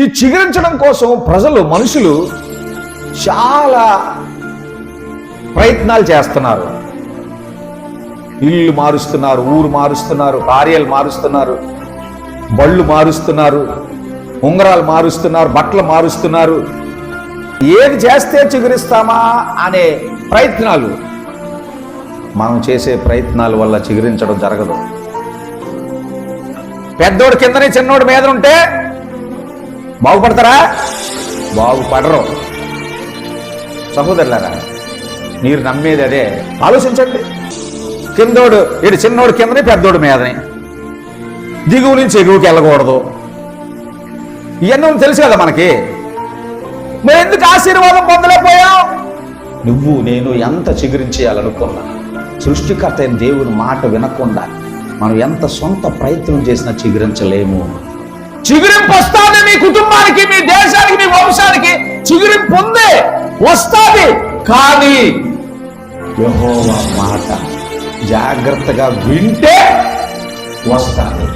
ఈ చిగురించడం కోసం ప్రజలు మనుషులు చాలా ప్రయత్నాలు చేస్తున్నారు. ఇల్లు మారుస్తున్నారు ఊరు మారుస్తున్నారు భార్యలు మారుస్తున్నారు బళ్ళు మారుస్తున్నారు ఉంగరాలు మారుస్తున్నారు బట్టలు మారుస్తున్నారు. ఏది చేస్తే చిగురిస్తామా అనే ప్రయత్నాలు. మనం చేసే ప్రయత్నాల వల్ల చిగురించడం జరగదు. పెద్దోడు కిందనే చిన్నోడు మీద ఉంటే బాగుపడతారా? బాగుపడరు. సహోదరులారా మీరు నమ్మేది అదే. ఆలోచించండి. కిందోడు ఇటు చిన్నోడు కిందనే పెద్దోడు మీదని. దిగువ నుంచి ఎగువకి వెళ్ళకూడదు. ఇవన్నీ తెలుసు కదా మనకి. మరి ఎందుకు ఆశీర్వాదం పొందలేకపోయాం నువ్వు నేను ఎంత చిగురించేయాలనుకున్నా సృష్టికర్త అయిన దేవుని మాట వినకుండా మనం ఎంత సొంత ప్రయత్నం చేసినా చిగురించలేము. చిగురింపు వస్తుంది మీ కుటుంబానికి మీ దేశానికి మీ వంశానికి చిగురి పొందే వస్తాది. కానీ యెహోవా మాట జాగ్రత్తగా వింటే వస్తాను